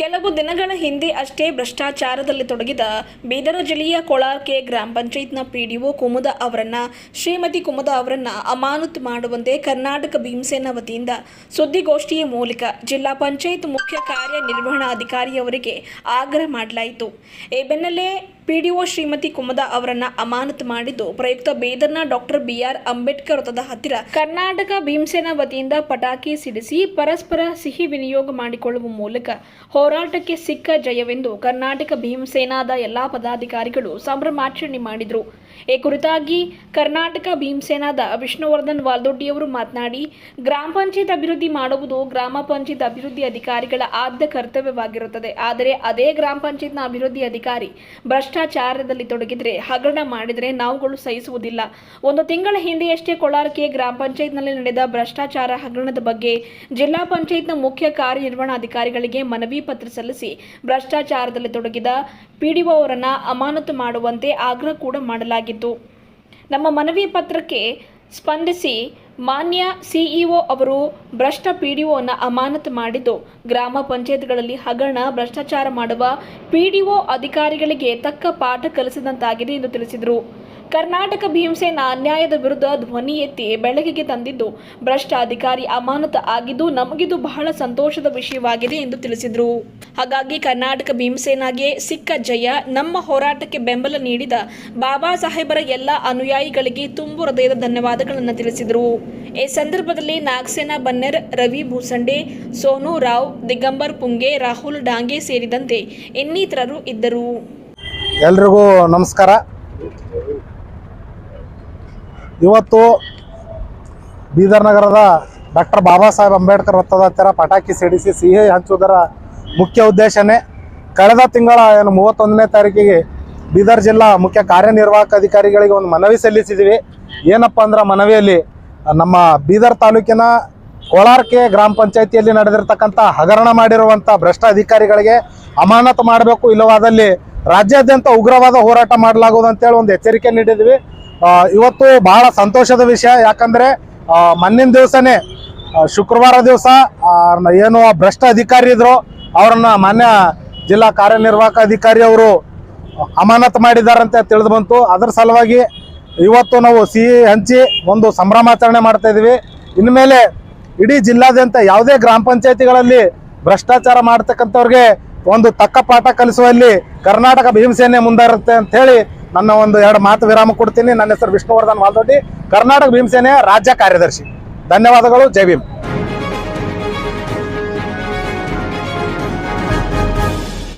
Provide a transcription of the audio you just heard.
ಕೆಲವು ದಿನಗಳ ಹಿಂದೆ ಅಷ್ಟೇ ಭ್ರಷ್ಟಾಚಾರದಲ್ಲಿ ತೊಡಗಿದ ಬೀದರ ಜಿಲ್ಲೆಯ ಕೊಳಾರ್ಕೆ ಗ್ರಾಮ ಪಂಚಾಯತ್ನ ಪಿಡಿಒ ಕುಮುದ ಅವರನ್ನ, ಶ್ರೀಮತಿ ಕುಮುದ ಅವರನ್ನ ಅಮಾನತು ಮಾಡುವಂತೆ ಕರ್ನಾಟಕ ಭೀಮಸೇನಾ ವತಿಯಿಂದ ಸುದ್ದಿಗೋಷ್ಠಿಯ ಮೂಲಕ ಜಿಲ್ಲಾ ಪಂಚಾಯತ್ ಮುಖ್ಯ ಕಾರ್ಯನಿರ್ವಹಣಾಧಿಕಾರಿಯವರಿಗೆ ಆಗ್ರಹ ಮಾಡಲಾಯಿತು. ಈ ಬೆನ್ನಲ್ಲೇ ಪಿಡಿಒ ಶ್ರೀಮತಿ ಕುಮದ ಅವರನ್ನ ಅಮಾನತು ಮಾಡಿದ್ದು. ಪ್ರಯುಕ್ತ ಬೇದರ್ನ ಡಾಕ್ಟರ್ ಬಿಆರ್ ಅಂಬೇಡ್ಕರ್ ವೃತ್ತದ ಹತ್ತಿರ ಕರ್ನಾಟಕ ಭೀಮಸೇನಾ ವತಿಯಿಂದ ಪಟಾಕಿ ಸಿಡಿಸಿ ಪರಸ್ಪರ ಸಿಹಿ ವಿನಿಯೋಗ ಮಾಡಿಕೊಳ್ಳುವ ಮೂಲಕ ಹೋರಾಟಕ್ಕೆ ಸಿಕ್ಕ ಜಯವೆಂದು ಕರ್ನಾಟಕ ಭೀಮಸೇನಾದ ಎಲ್ಲಾ ಪದಾಧಿಕಾರಿಗಳು ಸಂಭ್ರಮಾಚರಣೆ ಮಾಡಿದರು. ಈ ಕುರಿತಾಗಿ ಕರ್ನಾಟಕ ಭೀಮಸೇನಾದ ವಿಷ್ಣುವರ್ಧನ್ ವಾಲ್ದೊಡ್ಡಿಯವರು ಮಾತನಾಡಿ, ಗ್ರಾಮ ಪಂಚಾಯತ್ ಅಭಿವೃದ್ಧಿ ಮಾಡುವುದು ಗ್ರಾಮ ಪಂಚಾಯತ್ ಅಭಿವೃದ್ಧಿ ಅಧಿಕಾರಿಗಳ ಆದ್ಯ ಕರ್ತವ್ಯವಾಗಿರುತ್ತದೆ. ಆದರೆ ಅದೇ ಗ್ರಾಮ ಪಂಚಾಯತ್ನ ಅಭಿವೃದ್ಧಿ ಅಧಿಕಾರಿ ಭ್ರಷ್ಟಾಚಾರದಲ್ಲಿ ತೊಡಗಿದ್ರೆ, ಹಗರಣ ಮಾಡಿದರೆ ನಾವುಗಳು ಸಹಿಸುವುದಿಲ್ಲ. ಒಂದು ತಿಂಗಳ ಹಿಂದೆಯಷ್ಟೇ ಕೊಳಾರಕೆ ಗ್ರಾಮ ಪಂಚಾಯತ್ನಲ್ಲಿ ನಡೆದ ಭ್ರಷ್ಟಾಚಾರ ಹಗರಣದ ಬಗ್ಗೆ ಜಿಲ್ಲಾ ಪಂಚಾಯತ್ನ ಮುಖ್ಯ ಕಾರ್ಯನಿರ್ವಹಣಾಧಿಕಾರಿಗಳಿಗೆ ಮನವಿ ಪತ್ರ ಸಲ್ಲಿಸಿ ಭ್ರಷ್ಟಾಚಾರದಲ್ಲಿ ತೊಡಗಿದ ಪಿಡಿಒ ಅಮಾನತು ಮಾಡುವಂತೆ ಆಗ್ರಹ ಕೂಡ ಮಾಡಲಾಗಿತ್ತು. ನಮ್ಮ ಮನವಿ ಪತ್ರಕ್ಕೆ ಸ್ಪಂದಿಸಿ ಮಾನ್ಯ ಸಿಇಒ ಅವರು ಭ್ರಷ್ಟ ಪಿಡಿಒನ ಅಮಾನತು ಮಾಡಿದ್ದು. ಗ್ರಾಮ ಪಂಚಾಯತ್ಗಳಲ್ಲಿ ಹಗರಣ, ಭ್ರಷ್ಟಾಚಾರ ಮಾಡುವ ಪಿಡಿಒ ಅಧಿಕಾರಿಗಳಿಗೆ ತಕ್ಕ ಪಾಠ ಕಲಿಸಿದಂತಾಗಿದೆ ಎಂದು ತಿಳಿಸಿದರು. ಕರ್ನಾಟಕ ಭೀಮಸೇನಾ ಅನ್ಯಾಯದ ವಿರುದ್ಧ ಧ್ವನಿ ಎತ್ತಿ ಬೆಳಕಿಗೆ ತಂದಿದ್ದು. ಭ್ರಷ್ಟ ಅಧಿಕಾರಿ ಅಮಾನತ ಆಗಿದ್ದು ನಮಗಿದು ಬಹಳ ಸಂತೋಷದ ವಿಷಯವಾಗಿದೆ ಎಂದು ತಿಳಿಸಿದರು. ಹಾಗಾಗಿ ಕರ್ನಾಟಕ ಭೀಮಸೇನಾಗೆ ಸಿಕ್ಕ ಜಯ, ನಮ್ಮ ಹೋರಾಟಕ್ಕೆ ಬೆಂಬಲ ನೀಡಿದ ಬಾಬಾ ಸಾಹೇಬರ ಎಲ್ಲ ಅನುಯಾಯಿಗಳಿಗೆ ತುಂಬು ಹೃದಯದ ಧನ್ಯವಾದಗಳನ್ನು ತಿಳಿಸಿದರು. ಈ ಸಂದರ್ಭದಲ್ಲಿ ನಾಗಸೇನಾ ಬನ್ನರ್, ರವಿ ಭೂಸಂಡೆ, ಸೋನು ರಾವ್, ದಿಗಂಬರ್ ಪುಂಗೆ, ರಾಹುಲ್ ಡಾಂಗೆ ಸೇರಿದಂತೆ ಇನ್ನಿತರರು ಇದ್ದರು. ಎಲ್ರಿಗೂ ನಮಸ್ಕಾರ. ಇವತ್ತು ಬೀದರ್ ನಗರದ ಡಾಕ್ಟರ್ ಬಾಬಾ ಸಾಹೇಬ್ ಅಂಬೇಡ್ಕರ್ ವೃತ್ತದ ಹತ್ತಿರ ಪಟಾಕಿ ಸಿಡಿಸಿ ಸಿಹಿ ಹಂಚುವುದರ ಮುಖ್ಯ ಉದ್ದೇಶನೇ ಕಳೆದ ತಿಂಗಳ ಏನು ಮೂವತ್ತೊಂದನೇ ತಾರೀಕಿಗೆ ಬೀದರ್ ಜಿಲ್ಲಾ ಮುಖ್ಯ ಕಾರ್ಯನಿರ್ವಾಹಕ ಅಧಿಕಾರಿಗಳಿಗೆ ಒಂದು ಮನವಿ ಸಲ್ಲಿಸಿದ್ದೀವಿ ಏನಪ್ಪ ಅಂದ್ರೆ ಮನವಿಯಲ್ಲಿ ನಮ್ಮ ಬೀದರ್ ತಾಲೂಕಿನ ಕೋಲಾರ್ಕೆ ಗ್ರಾಮ ಪಂಚಾಯತಿಯಲ್ಲಿ ನಡೆದಿರ್ತಕ್ಕಂಥ ಹಗರಣ ಮಾಡಿರುವಂಥ ಭ್ರಷ್ಟ ಅಧಿಕಾರಿಗಳಿಗೆ ಅಮಾನತು ಮಾಡಬೇಕು, ಇಲ್ಲವಾದಲ್ಲಿ ರಾಜ್ಯಾದ್ಯಂತ ಉಗ್ರವಾದ ಹೋರಾಟ ಮಾಡಲಾಗುವುದು ಅಂತೇಳಿ ಒಂದು ಎಚ್ಚರಿಕೆ ನೀಡಿದ್ವಿ. ಇವತ್ತು ಬಹಳ ಸಂತೋಷದ ವಿಷಯ, ಯಾಕಂದ್ರೆ ಮಣ್ಣಿನ ದಿವಸನೇ ಶುಕ್ರವಾರ ದಿವಸ ಏನು ಭ್ರಷ್ಟ ಅಧಿಕಾರಿ ಇದ್ರು, ಅವ್ರನ್ನ ಮಾನ್ಯ ಜಿಲ್ಲಾ ಕಾರ್ಯನಿರ್ವಾಹಕ ಅಧಿಕಾರಿ ಅವರು ಅಮಾನತ್ ಮಾಡಿದಾರಂತೆ ತಿಳಿದು ಬಂತು. ಅದರ ಸಲುವಾಗಿ ಇವತ್ತು ನಾವು ಸಿಹಿ ಹಂಚಿ ಒಂದು ಸಂಭ್ರಮಾಚರಣೆ ಮಾಡ್ತಾ ಇದೀವಿ ಇನ್ಮೇಲೆ ಇಡೀ ಜಿಲ್ಲಾದ್ಯಂತ ಯಾವುದೇ ಗ್ರಾಮ ಪಂಚಾಯತಿಗಳಲ್ಲಿ ಭ್ರಷ್ಟಾಚಾರ ಮಾಡ್ತಕ್ಕಂಥವ್ರಿಗೆ ಒಂದು ತಕ್ಕ ಪಾಠ ಕಲಿಸುವಲ್ಲಿ ಕರ್ನಾಟಕ ಭೀಮಸೇನೆ ಮುಂದಾರುತ್ತೆ ಅಂತ ಹೇಳಿ ನನ್ನ ಒಂದು ಎರಡು ಮಾತು ವಿರಾಮ ಕೊಡ್ತೀನಿ. ನನ್ನ ಹೆಸರು ವಿಷ್ಣುವರ್ಧನ್ ವಾಲ್ದೊಡ್ಡಿ. ಕರ್ನಾಟಕ ಭೀಮಸೇನೆಯ ರಾಜ್ಯ ಕಾರ್ಯದರ್ಶಿ. ಧನ್ಯವಾದಗಳು. ಜೈ ಭೀಮ್.